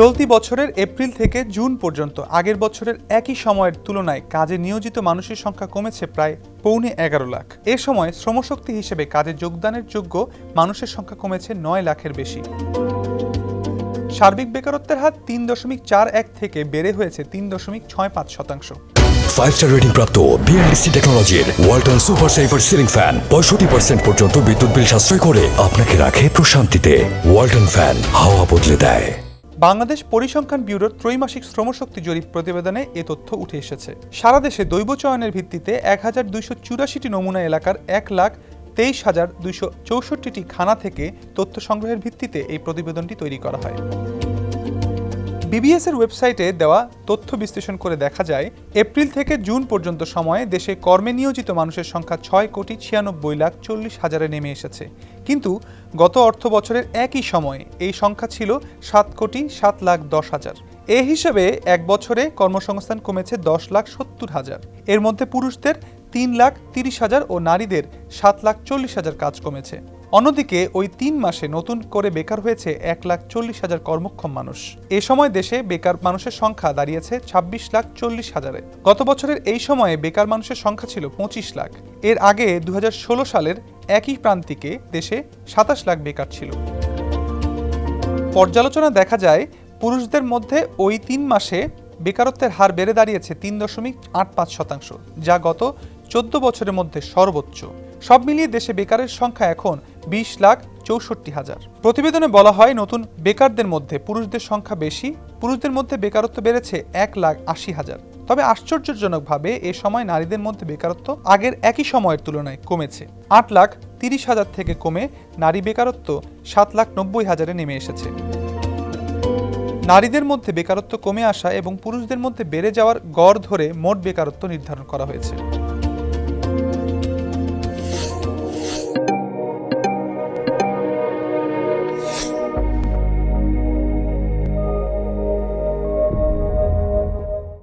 চলতি বছরের এপ্রিল থেকে জুন পর্যন্ত আগের বছরের একই সময়ের তুলনায় কাজে নিয়োজিত মানুষের সংখ্যা কমেছে প্রায় পৌনে এগারো লাখ। এ সময় শ্রমশক্তি হিসেবে কাজে যোগদানের যোগ্য মানুষের সংখ্যা কমেছে নয় লাখের বেশি। সার্বিক বেকারত্বের হার তিন দশমিক চার এক থেকে বেড়ে হয়েছে তিন দশমিক ছয় পাঁচ শতাংশ। ফাইভ স্টার রেটিং প্রাপ্ত বিএলডিসি টেকনোলজির Walton super saver ceiling fan পঁয়ষট্টি পার্সেন্ট পর্যন্ত বিদ্যুৎ বিল সাশ্রয় করে আপনাকে রাখে প্রশান্তিতে। ওয়ালটন ফ্যান হাওয়া বদলে দেয়। বাংলাদেশ পরিসংখ্যান ব্যুরোর ত্রৈমাসিক শ্রমশক্তি জরিপ প্রতিবেদনে এ তথ্য উঠে এসেছে। সারা দেশে দৈব চয়নের ভিত্তিতে এক হাজার দুইশো চুরাশিটি নমুনা এলাকার এক লাখ তেইশ হাজার দুইশো চৌষট্টিটি খানা থেকে তথ্য সংগ্রহের ভিত্তিতে এই প্রতিবেদনটি তৈরি করা হয়। বিবিএস এর ওয়েবসাইটে দেওয়া তথ্য বিশ্লেষণ করে দেখা যায়, এপ্রিল থেকে জুন পর্যন্ত সময়ে দেশে কর্মে নিয়োজিত মানুষের সংখ্যা ছয় কোটি ছিয়ানব্বই লাখ চল্লিশ হাজারে নেমে এসেছে। কিন্তু গত অর্থ বছরের একই সময়ে এই সংখ্যা ছিল সাত কোটি সাত লাখ দশ হাজার। এ হিসেবে এক বছরে কর্মসংস্থান কমেছে দশ লাখ সত্তর হাজার। এর মধ্যে পুরুষদের তিন লাখ তিরিশ হাজার ও নারীদের সাত লাখ চল্লিশ হাজার কাজ কমেছে। অন্যদিকে ওই তিন মাসে নতুন করে বেকার হয়েছে এক লাখ চল্লিশ হাজার কর্মক্ষম মানুষ। এ সময় দেশে বেকার মানুষের সংখ্যা দাঁড়িয়েছে ছাব্বিশ লাখ চল্লিশ হাজারে। গত বছরের এই সময়ে বেকার মানুষের সংখ্যা ছিল পঁচিশ লাখ। এর আগে দু হাজার ষোলো সালের একই প্রান্তিকে দেশে সাতাশ লাখ বেকার ছিল। পর্যালোচনা দেখা যায়, পুরুষদের মধ্যে ওই তিন মাসে বেকারত্বের হার বেড়ে দাঁড়িয়েছে তিন দশমিক আট পাঁচ শতাংশ, যা গত চোদ্দ বছরের মধ্যে সর্বোচ্চ। সব মিলিয়ে দেশে বেকারের সংখ্যা এখন বিশ লাখ চৌষট্টি হাজার। প্রতিবেদনে বলা হয়, নতুন বেকারদের মধ্যে পুরুষদের সংখ্যা বেশি, পুরুষদের মধ্যে বেকারত্ব বেড়েছে এক লাখ আশি হাজার। তবে আশ্চর্যজনকভাবে এ সময় নারীদের মধ্যে বেকারত্ব আগের একই সময়ের তুলনায় কমেছে। আট লাখ তিরিশ হাজার থেকে কমে নারী বেকারত্ব সাত লাখ নব্বই হাজারে নেমে এসেছে। নারীদের মধ্যে বেকারত্ব কমে আসা এবং পুরুষদের মধ্যে বেড়ে যাওয়ার গড় ধরে মোট বেকারত্ব নির্ধারণ করা হয়েছে।